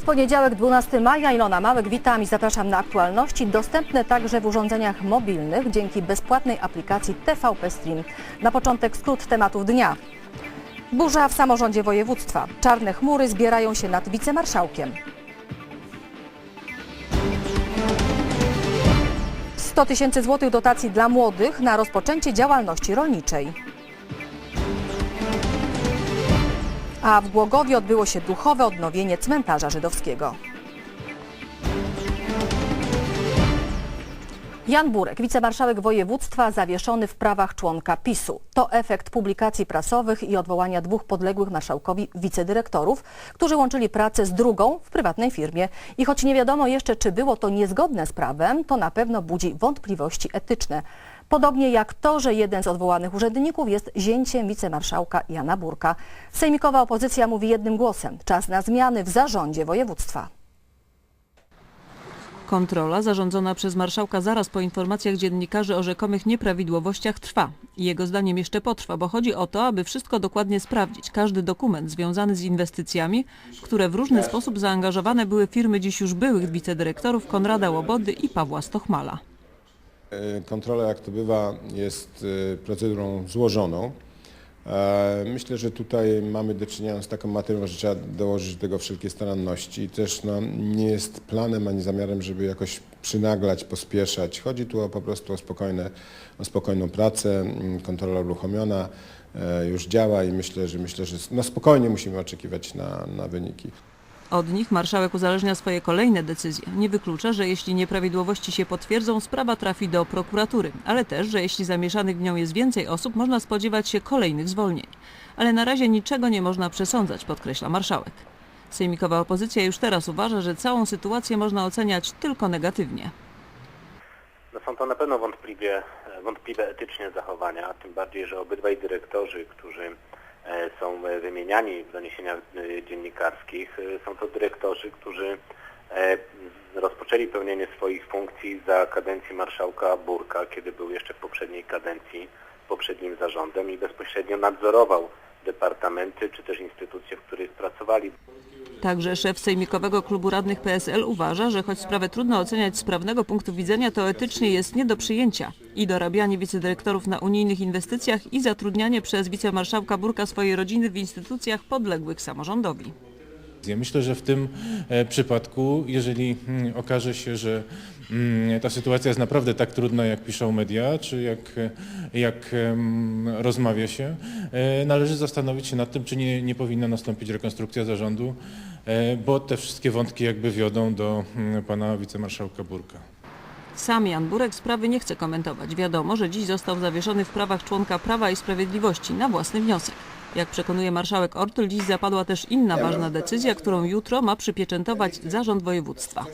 Jest poniedziałek, 12 maja. Ilona Małek, witam i zapraszam na aktualności. Dostępne także w urządzeniach mobilnych dzięki bezpłatnej aplikacji TVP Stream. Na początek skrót tematów dnia. Burza w samorządzie województwa. Czarne chmury zbierają się nad wicemarszałkiem. 100 tysięcy złotych dotacji dla młodych na rozpoczęcie działalności rolniczej. A w Głogowie odbyło się duchowe odnowienie cmentarza żydowskiego. Jan Burek, wicemarszałek województwa, zawieszony w prawach członka PiSu. To efekt publikacji prasowych i odwołania dwóch podległych marszałkowi wicedyrektorów, którzy łączyli pracę z drugą w prywatnej firmie. I choć nie wiadomo jeszcze, czy było to niezgodne z prawem, to na pewno budzi wątpliwości etyczne. Podobnie jak to, że jeden z odwołanych urzędników jest zięciem wicemarszałka Jana Burka. Sejmikowa opozycja mówi jednym głosem. Czas na zmiany w zarządzie województwa. Kontrola zarządzona przez marszałka zaraz po informacjach dziennikarzy o rzekomych nieprawidłowościach trwa. Jego zdaniem jeszcze potrwa, bo chodzi o to, aby wszystko dokładnie sprawdzić. Każdy dokument związany z inwestycjami, w które w różny sposób zaangażowane były firmy dziś już byłych wicedyrektorów Konrada Łobody i Pawła Stochmala. E, Kontrola, jak to bywa, jest e, procedurą złożoną. E, Myślę, że tutaj mamy do czynienia z taką materią, że trzeba dołożyć do tego wszelkie staranności. I też no, nie jest planem ani zamiarem, żeby jakoś przynaglać, pospieszać. Chodzi tu o, po prostu o, spokojne, o spokojną pracę. Mm, Kontrola uruchomiona już działa i myślę, że myślę, że no, spokojnie musimy oczekiwać na, na wyniki. Od nich marszałek uzależnia swoje kolejne decyzje. Nie wyklucza, że jeśli nieprawidłowości się potwierdzą, sprawa trafi do prokuratury, ale też, że jeśli zamieszanych w nią jest więcej osób, można spodziewać się kolejnych zwolnień. Ale na razie niczego nie można przesądzać, podkreśla marszałek. Sejmikowa opozycja już teraz uważa, że całą sytuację można oceniać tylko negatywnie. No są to na pewno wątpliwie, wątpliwe etycznie zachowania, tym bardziej, że obydwaj dyrektorzy, którzy e, są e, wymieniani w doniesieniach e, dziennikarskich, e, są to dyrektorzy, którzy e, rozpoczęli pełnienie swoich funkcji za kadencji marszałka Burka, kiedy był jeszcze w poprzedniej kadencji poprzednim zarządem i bezpośrednio nadzorował departamenty czy też instytucje, w których pracowali. Także szef Sejmikowego Klubu Radnych PSL uważa, że choć sprawę trudno oceniać z prawnego punktu widzenia, to etycznie jest nie do przyjęcia. I dorabianie wicedyrektorów na unijnych inwestycjach i zatrudnianie przez wicemarszałka Burka swojej rodziny w instytucjach podległych samorządowi. Ja myślę, że w tym e, przypadku, jeżeli mm, okaże się, że mm, ta sytuacja jest naprawdę tak trudna, jak piszą media, czy jak, jak rozmawia się, e, należy zastanowić się nad tym, czy nie, nie powinna nastąpić rekonstrukcja zarządu, e, bo te wszystkie wątki jakby wiodą do mm, pana wicemarszałka Burka. Sam Jan Burek sprawy nie chce komentować. Wiadomo, że dziś został zawieszony w prawach członka Prawa i Sprawiedliwości na własny wniosek. Jak przekonuje marszałek Ortyl, dziś zapadła też inna ważna decyzja, którą jutro ma przypieczętować zarząd województwa.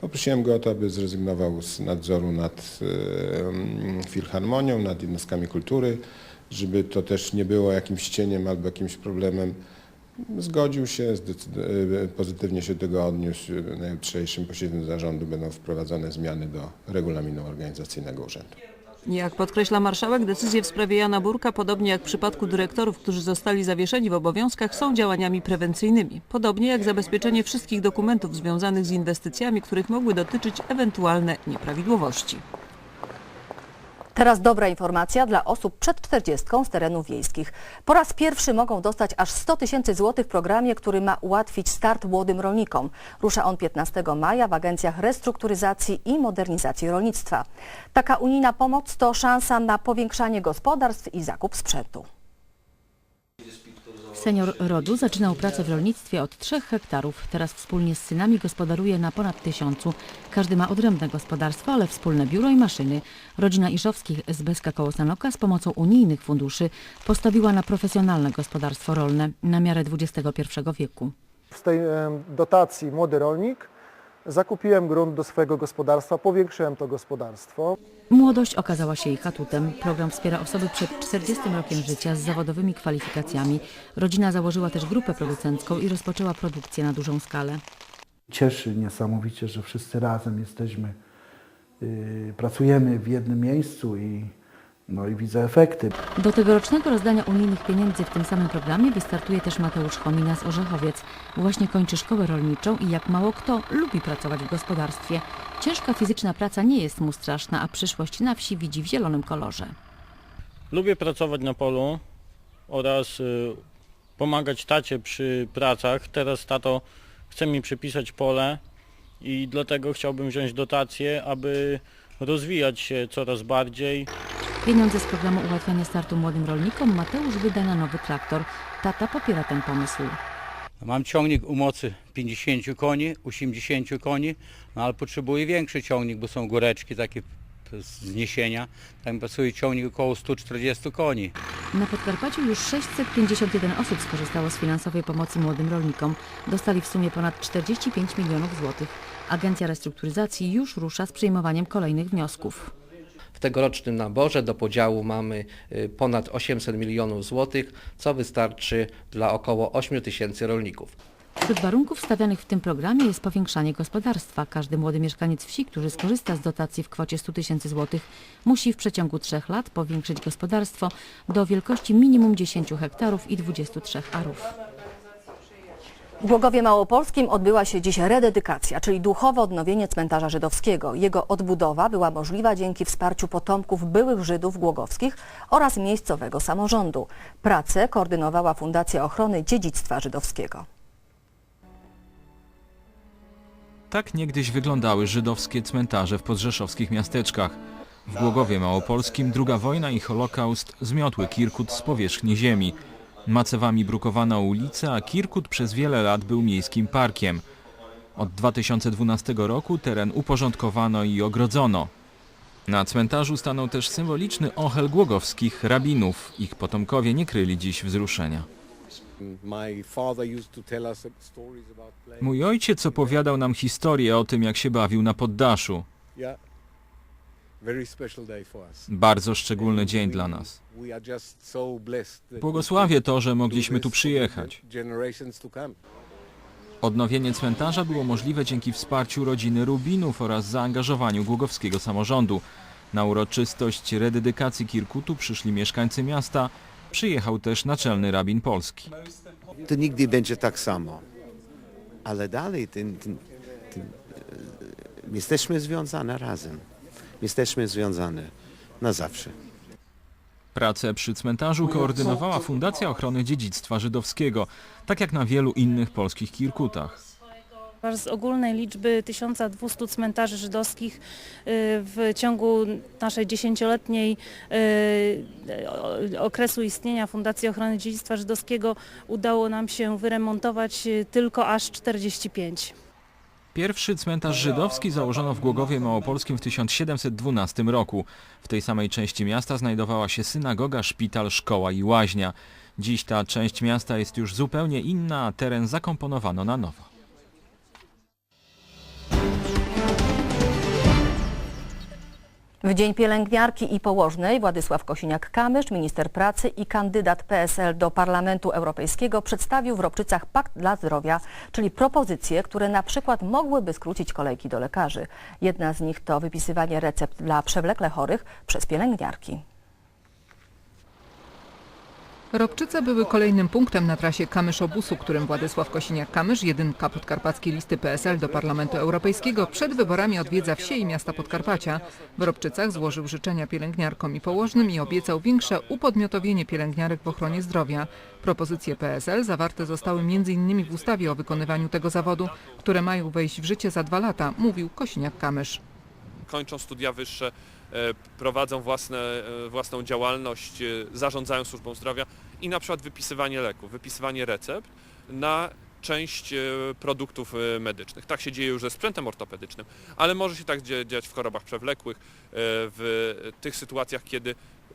Poprosiłem go o to, aby zrezygnował z nadzoru nad filharmonią, nad jednostkami kultury, żeby to też nie było jakimś cieniem albo jakimś problemem. Zgodził się, e, pozytywnie się do tego odniósł. Na jutrzejszym posiedzeniu zarządu będą wprowadzone zmiany do regulaminu organizacyjnego urzędu. Jak podkreśla marszałek, decyzje w sprawie Jana Burka, podobnie jak w przypadku dyrektorów, którzy zostali zawieszeni w obowiązkach, są działaniami prewencyjnymi. Podobnie jak zabezpieczenie wszystkich dokumentów związanych z inwestycjami, których mogły dotyczyć ewentualne nieprawidłowości. Teraz dobra informacja dla osób przed 40 z terenów wiejskich. Po raz pierwszy mogą dostać aż 100 tysięcy złotych w programie, który ma ułatwić start młodym rolnikom. Rusza on 15 maja w agencjach restrukturyzacji i modernizacji rolnictwa. Taka unijna pomoc to szansa na powiększanie gospodarstw i zakup sprzętu. Senior rodu zaczynał pracę w rolnictwie od 3 hektarów. Teraz wspólnie z synami gospodaruje na ponad tysiącu. Każdy ma odrębne gospodarstwo, ale wspólne biuro i maszyny. Rodzina Iszowskich z Beska koło Sanoka z pomocą unijnych funduszy postawiła na profesjonalne gospodarstwo rolne na miarę XXI wieku. Z tej dotacji Młody Rolnik zakupiłem grunt do swojego gospodarstwa, powiększyłem to gospodarstwo. Młodość okazała się ich atutem. Program wspiera osoby przed 40 rokiem życia z zawodowymi kwalifikacjami. Rodzina założyła też grupę producencką i rozpoczęła produkcję na dużą skalę. Cieszy niesamowicie, że wszyscy razem jesteśmy, yy, pracujemy w jednym miejscu i No i widzę efekty. Do tegorocznego rozdania unijnych pieniędzy w tym samym programie wystartuje też Mateusz Chomina z Orzechowiec. Właśnie kończy szkołę rolniczą i jak mało kto lubi pracować w gospodarstwie. Ciężka fizyczna praca nie jest mu straszna, a przyszłość na wsi widzi w zielonym kolorze. Lubię pracować na polu oraz y, pomagać tacie przy pracach. Teraz tato chce mi przypisać pole i dlatego chciałbym wziąć dotację, aby rozwijać się coraz bardziej. Pieniądze z programu ułatwiania startu młodym rolnikom Mateusz wyda na nowy traktor. Tata popiera ten pomysł. Mam ciągnik u mocy 50 koni, 80 koni, no ale potrzebuję większy ciągnik, bo są góreczki takie zniesienia. Tam pasuje ciągnik około 140 koni. Na Podkarpaciu już 651 osób skorzystało z finansowej pomocy młodym rolnikom. Dostali w sumie ponad 45 milionów złotych. Agencja Restrukturyzacji już rusza z przyjmowaniem kolejnych wniosków. Tegorocznym naborze do podziału mamy y, ponad 800 milionów złotych, co wystarczy dla około 8 tysięcy rolników. Wśród warunków stawianych w tym programie jest powiększanie gospodarstwa. Każdy młody mieszkaniec wsi, który skorzysta z dotacji w kwocie 100 tysięcy złotych, musi w przeciągu trzech lat powiększyć gospodarstwo do wielkości minimum 10 hektarów i 23 arów. W Głogowie Małopolskim odbyła się dziś rededykacja, czyli duchowe odnowienie cmentarza żydowskiego. Jego odbudowa była możliwa dzięki wsparciu potomków byłych Żydów głogowskich oraz miejscowego samorządu. Pracę koordynowała Fundacja Ochrony Dziedzictwa Żydowskiego. Tak niegdyś wyglądały żydowskie cmentarze w podrzeszowskich miasteczkach. W Głogowie Małopolskim druga wojna i Holokaust zmiotły Kirkut z powierzchni ziemi. Macewami brukowano ulice, a Kirkut przez wiele lat był miejskim parkiem. Od 2012 roku teren uporządkowano i ogrodzono. Na cmentarzu stanął też symboliczny ochel głogowskich rabinów. Ich potomkowie nie kryli dziś wzruszenia. Mój ojciec opowiadał nam historię o tym, jak się bawił na poddaszu. Bardzo szczególny dzień dla nas. Błogosławię to, że mogliśmy tu przyjechać. Odnowienie cmentarza było możliwe dzięki wsparciu rodziny Rubinów oraz zaangażowaniu głogowskiego samorządu. Na uroczystość rededykacji Kirkutu przyszli mieszkańcy miasta, przyjechał też naczelny rabin polski. To nigdy będzie tak samo. Ale dalej ten, ten, ten, jesteśmy związane razem. Jesteśmy związane na zawsze. Pracę przy cmentarzu koordynowała Fundacja Ochrony Dziedzictwa Żydowskiego, tak jak na wielu innych polskich kirkutach. Z ogólnej liczby 1200 cmentarzy żydowskich y, w ciągu naszej dziesięcioletniej y, okresu istnienia Fundacji Ochrony Dziedzictwa Żydowskiego udało nam się wyremontować y, tylko aż 45. Pierwszy cmentarz żydowski założono w Głogowie Małopolskim w 1712 roku. W tej samej części miasta znajdowała się synagoga, szpital, szkoła i łaźnia. Dziś ta część miasta jest już zupełnie inna, a teren zakomponowano na nowo. W Dzień Pielęgniarki i Położnej Władysław Kosiniak-Kamysz, minister pracy i kandydat PSL do Parlamentu Europejskiego przedstawił w Ropczycach Pakt dla Zdrowia, czyli propozycje, które na przykład mogłyby skrócić kolejki do lekarzy. Jedna z nich to wypisywanie recept dla przewlekle chorych przez pielęgniarki. Robczyce były kolejnym punktem na trasie Kamysz-Obusu, którym Władysław Kosiniak-Kamysz, jedynka podkarpackiej listy PSL do Parlamentu Europejskiego, przed wyborami odwiedza wsie i miasta Podkarpacia. W Robczycach złożył życzenia pielęgniarkom i położnym i obiecał większe upodmiotowienie pielęgniarek w ochronie zdrowia. Propozycje PSL zawarte zostały m.in. w ustawie o wykonywaniu tego zawodu, które mają wejść w życie za dwa lata, mówił Kosiniak-Kamysz. Kończą studia wyższe, prowadzą własne, własną działalność, zarządzają służbą zdrowia i na przykład wypisywanie leków, wypisywanie recept na część produktów medycznych. Tak się dzieje już ze sprzętem ortopedycznym, ale może się tak dziać w chorobach przewlekłych, w tych sytuacjach, kiedy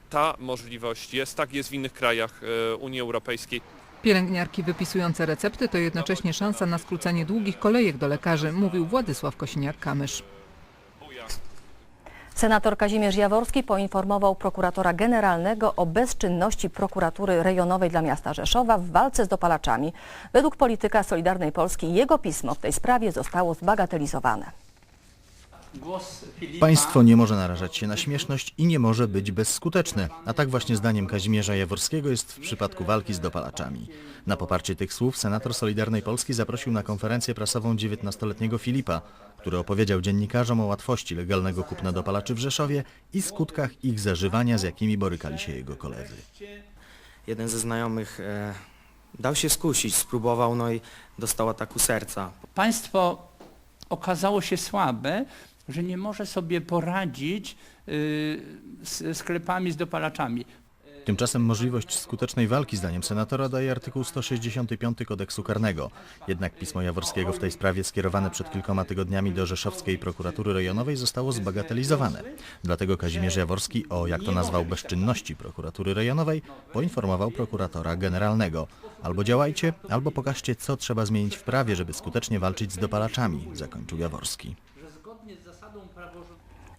ta możliwość jest, tak jest w innych krajach Unii Europejskiej. Pielęgniarki wypisujące recepty to jednocześnie szansa na skrócenie długich kolejek do lekarzy, mówił Władysław Kosiniak-Kamysz. Senator Kazimierz Jaworski poinformował prokuratora generalnego o bezczynności prokuratury rejonowej dla miasta Rzeszowa w walce z dopalaczami. Według polityka Solidarnej Polski jego pismo w tej sprawie zostało zbagatelizowane. Państwo nie może narażać się na śmieszność i nie może być bezskuteczne, a tak właśnie zdaniem Kazimierza Jaworskiego jest w przypadku walki z dopalaczami. Na poparcie tych słów senator Solidarnej Polski zaprosił na konferencję prasową 19-letniego Filipa, który opowiedział dziennikarzom o łatwości legalnego kupna dopalaczy w Rzeszowie i skutkach ich zażywania, z jakimi borykali się jego koledzy. jeden ze znajomych e, dał się skusić, spróbował, no i dostał ataku serca. Państwo okazało się słabe, że nie może sobie poradzić y, z sklepami z dopalaczami. Tymczasem możliwość skutecznej walki, zdaniem senatora, daje artykuł 165 kodeksu karnego. Jednak pismo Jaworskiego w tej sprawie skierowane przed kilkoma tygodniami do Rzeszowskiej Prokuratury Rejonowej zostało zbagatelizowane. Dlatego Kazimierz Jaworski o, jak to nazwał, bezczynności Prokuratury Rejonowej poinformował prokuratora generalnego. Albo działajcie, albo pokażcie, co trzeba zmienić w prawie, żeby skutecznie walczyć z dopalaczami, zakończył Jaworski.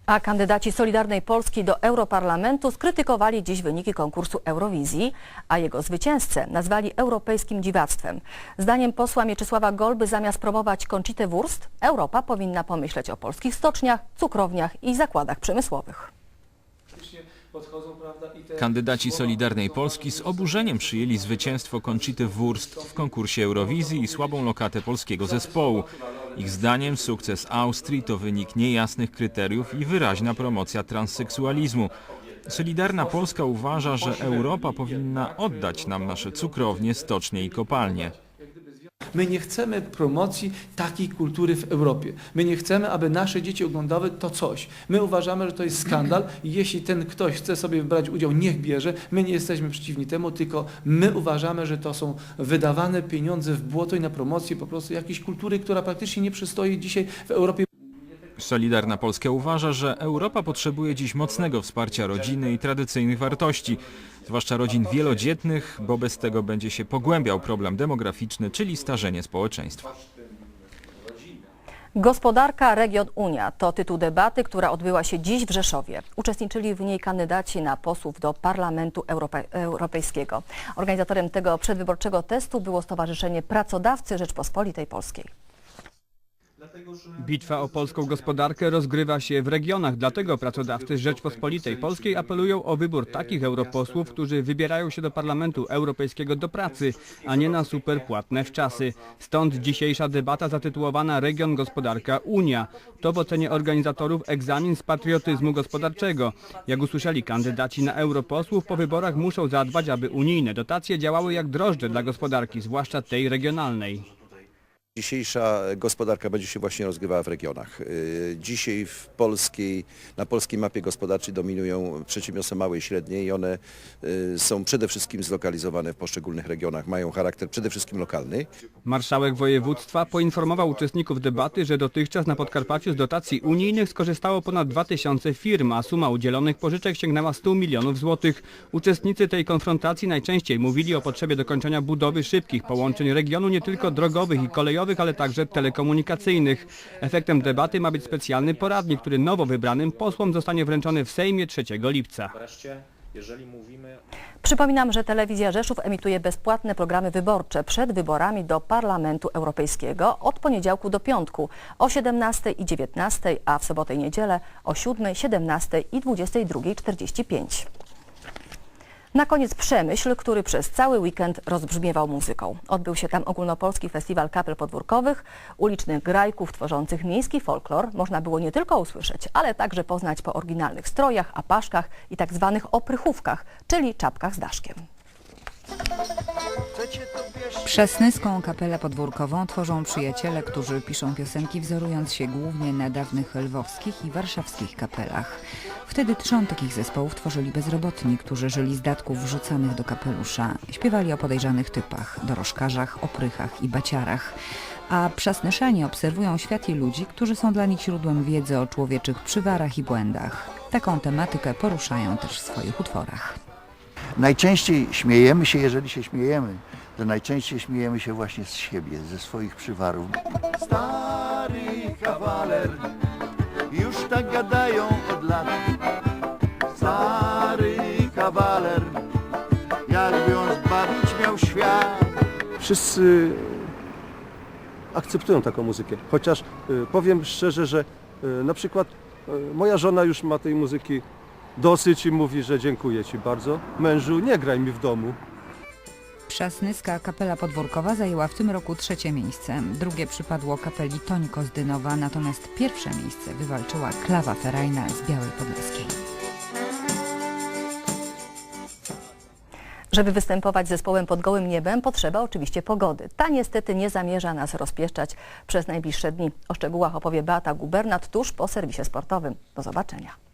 A kandydaci Solidarnej Polski do Europarlamentu skrytykowali dziś wyniki konkursu Eurowizji, a jego zwycięzcę nazwali europejskim dziwactwem. Zdaniem posła Mieczysława Golby zamiast promować Conchitę Wurst, Europa powinna pomyśleć o polskich stoczniach, cukrowniach i zakładach przemysłowych. Kandydaci Solidarnej Polski z oburzeniem przyjęli zwycięstwo Conchity Wurst w konkursie Eurowizji i słabą lokatę polskiego zespołu. Ich zdaniem sukces Austrii to wynik niejasnych kryteriów i wyraźna promocja transseksualizmu. Solidarna Polska uważa, że Europa powinna oddać nam nasze cukrownie, stocznie i kopalnie. My nie chcemy promocji takiej kultury w Europie. My nie chcemy, aby nasze dzieci oglądały to coś. My uważamy, że to jest skandal jeśli ten ktoś chce sobie brać udział, niech bierze. My nie jesteśmy przeciwni temu, tylko my uważamy, że to są wydawane pieniądze w błoto i na promocję po prostu jakiejś kultury, która praktycznie nie przystoi dzisiaj w Europie. Solidarna Polska uważa, że Europa potrzebuje dziś mocnego wsparcia rodziny i tradycyjnych wartości, zwłaszcza rodzin wielodzietnych, bo bez tego będzie się pogłębiał problem demograficzny, czyli starzenie społeczeństwa. Gospodarka Region Unia to tytuł debaty, która odbyła się dziś w Rzeszowie. Uczestniczyli w niej kandydaci na posłów do Parlamentu Europe Europejskiego. Organizatorem tego przedwyborczego testu było Stowarzyszenie Pracodawcy Rzeczpospolitej Polskiej. Bitwa o polską gospodarkę rozgrywa się w regionach, dlatego pracodawcy Rzeczpospolitej Polskiej apelują o wybór takich europosłów, którzy wybierają się do Parlamentu Europejskiego do pracy, a nie na superpłatne wczasy. Stąd dzisiejsza debata zatytułowana Region Gospodarka Unia. To w ocenie organizatorów egzamin z patriotyzmu gospodarczego. Jak usłyszeli kandydaci na europosłów, po wyborach muszą zadbać, aby unijne dotacje działały jak drożdże dla gospodarki, zwłaszcza tej regionalnej. Dzisiejsza gospodarka będzie się właśnie rozgrywała w regionach. Yy, Dzisiaj w polskiej, na polskiej mapie gospodarczej dominują przedsiębiorstwa małe i średnie i one yy, są przede wszystkim zlokalizowane w poszczególnych regionach, mają charakter przede wszystkim lokalny. Marszałek województwa poinformował uczestników debaty, że dotychczas na Podkarpaciu z dotacji unijnych skorzystało ponad 2000 firm, a suma udzielonych pożyczek sięgnęła 100 milionów złotych. Uczestnicy tej konfrontacji najczęściej mówili o potrzebie dokończenia budowy szybkich połączeń regionu nie tylko drogowych i kolejowych, ale także telekomunikacyjnych. Efektem debaty ma być specjalny poradnik, który nowo wybranym posłom zostanie wręczony w Sejmie 3 lipca. Jeżeli mówimy Przypominam, że Telewizja Rzeszów emituje bezpłatne programy wyborcze przed wyborami do Parlamentu Europejskiego od poniedziałku do piątku o 17 i 19, a w sobotę i niedzielę o 7, 17 i 22.45. Na koniec Przemyśl, który przez cały weekend rozbrzmiewał muzyką. Odbył się tam ogólnopolski festiwal kapel podwórkowych, ulicznych grajków tworzących miejski folklor. Można było nie tylko usłyszeć, ale także poznać po oryginalnych strojach, apaszkach i tak zwanych oprychówkach, czyli czapkach z daszkiem. Przesnyską kapelę podwórkową tworzą przyjaciele, którzy piszą piosenki wzorując się głównie na dawnych lwowskich i warszawskich kapelach. Wtedy trzon takich zespołów tworzyli bezrobotni, którzy żyli z datków wrzucanych do kapelusza. Śpiewali o podejrzanych typach, dorożkarzach, oprychach i baciarach. A przasnyszani obserwują świat i ludzi, którzy są dla nich źródłem wiedzy o człowieczych przywarach i błędach. Taką tematykę poruszają też w swoich utworach. Najczęściej śmiejemy się, jeżeli się śmiejemy, to najczęściej śmiejemy się właśnie z siebie, ze swoich przywarów. Stary kawaler, już tak gadają od lat. Stary kawaler, jakby on zbawić miał świat. Wszyscy akceptują taką muzykę, chociaż y, powiem szczerze, że E, Na przykład e, moja żona już ma tej muzyki dosyć i mówi, że dziękuję Ci bardzo. Mężu, nie graj mi w domu. Przasnyska kapela podwórkowa zajęła w tym roku trzecie miejsce. Drugie przypadło kapeli Toń Kozdynowa, natomiast pierwsze miejsce wywalczyła Klawa Ferajna z Białej Podlaskiej. Żeby występować z zespołem pod gołym niebem, potrzeba oczywiście pogody. Ta niestety nie zamierza nas rozpieszczać przez najbliższe dni. O szczegółach opowie Beata Gubernat tuż po serwisie sportowym. Do zobaczenia.